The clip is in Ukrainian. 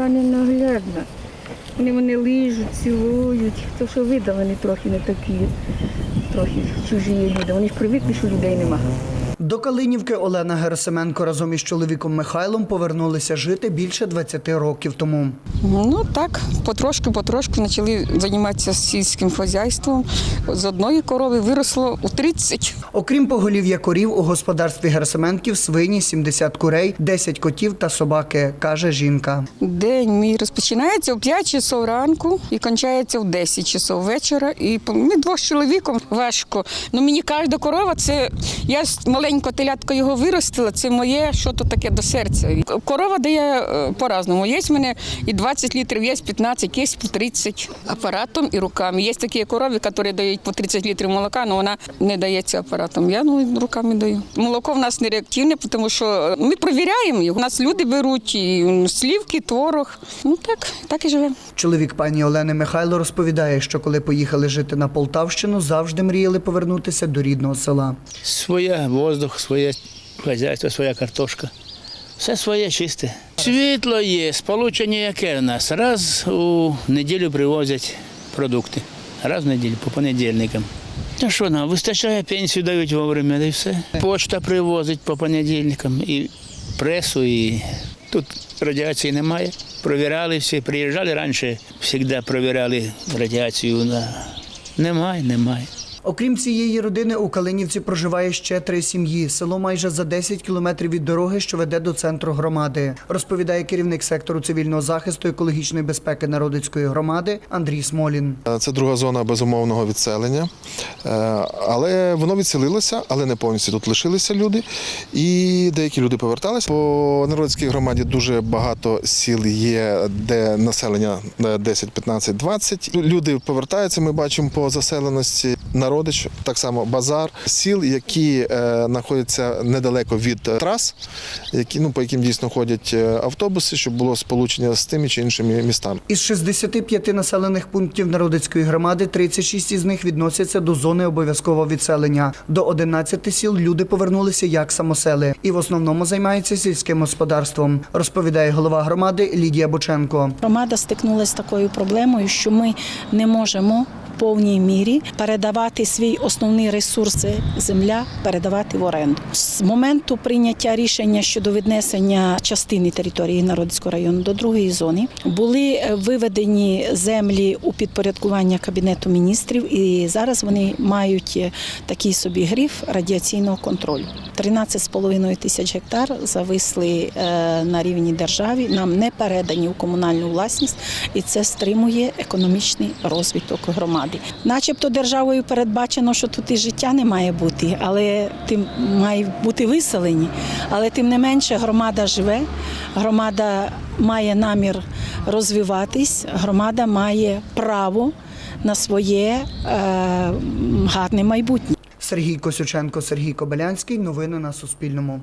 земля ненаглядна. Вони мене лижуть, цілують. То, що видали, вони трохи не такі, трохи чужі люди. Вони ж привикли, що людей немає. До Калинівки Олена Герасименко разом із чоловіком Михайлом повернулися жити більше 20 років тому. Ну так, потрошки, потрошки почали займатися сільським хазяйством. З одної корови виросло у 30. Окрім поголів'я корів, у господарстві Герасименків свині, 70 курей, 10 котів та собаки, каже жінка. День мій розпочинається о 5 часов ранку і кончається в 10 часов вечора. І ми двох чоловіком важко. Ну мені кожна корова, це я з- маленько телятко його виростила. Це моє що то таке до серця. Корова дає е, по-разному. Є в мене і 20 літрів, є 15, є по 30 апаратом і руками. Є такі корови, які дають по 30 літрів молока, але вона не дається апаратом. Я ну руками даю. Молоко в нас не реактивне, тому що ми провіряємо його. У нас люди беруть і слівки, творог. Ну так, так і живемо. Чоловік пані Олени Михайло розповідає, що коли поїхали жити на Полтавщину, завжди мріяли повернутися до рідного села. Своє воздух, своє хазяйство, своя картошка. Все своє чисте. Світло є, сполучення яке в нас. Раз у неділю привозять продукти. Раз в неділю по понедільникам. Та що нам, вистачає, пенсію дають вовремя, і все. Почта привозить по понедільникам і пресу, і тут радіації немає. Провіряли всі, приїжджали раніше, завжди провіряли радіацію. Немає, немає. Окрім цієї родини, у Калинівці проживає ще три сім'ї. Село майже за 10 кілометрів від дороги, що веде до центру громади, розповідає керівник сектору цивільного захисту екологічної безпеки народицької громади Андрій Смолін. Це друга зона безумовного відселення. Е, Але воно відселилося, але не повністю тут лишилися люди. І деякі люди поверталися. По народській громаді дуже багато сіл є, де населення е, 10, 15, 20. Люди повертаються, ми бачимо по заселеності. Народич, так само базар, сіл, які е, знаходяться недалеко від е, трас, які, ну, по яким дійсно ходять е, автобуси, щоб було сполучення з тими чи іншими містами. Із 65 населених пунктів народицької громади 36 із них відносяться до зони обов'язкового відселення. До 11 сіл люди повернулися як самосели і в основному займаються сільським господарством, розповідає голова громади Лідія Боченко. Громада стикнулася з такою проблемою, що ми не можемо повній мірі передавати свій основний ресурс земля, передавати в оренду. З моменту прийняття рішення щодо віднесення частини території Народського району до другої зони були е, виведені землі у підпорядкування кабінету міністрів, і зараз вони мають е, такий собі гриф радіаційного контролю. 13,5 тисяч гектар зависли е, на рівні держави, нам не передані у комунальну власність, і це стримує економічний розвиток громади. Начебто державою передбачено, що тут і життя не має бути, але тим має бути виселені. Але тим не менше громада живе, громада має намір розвиватись, громада має право на своє е, гарне майбутнє. Сергій Косюченко, Сергій Кобилянський. Новини на Суспільному.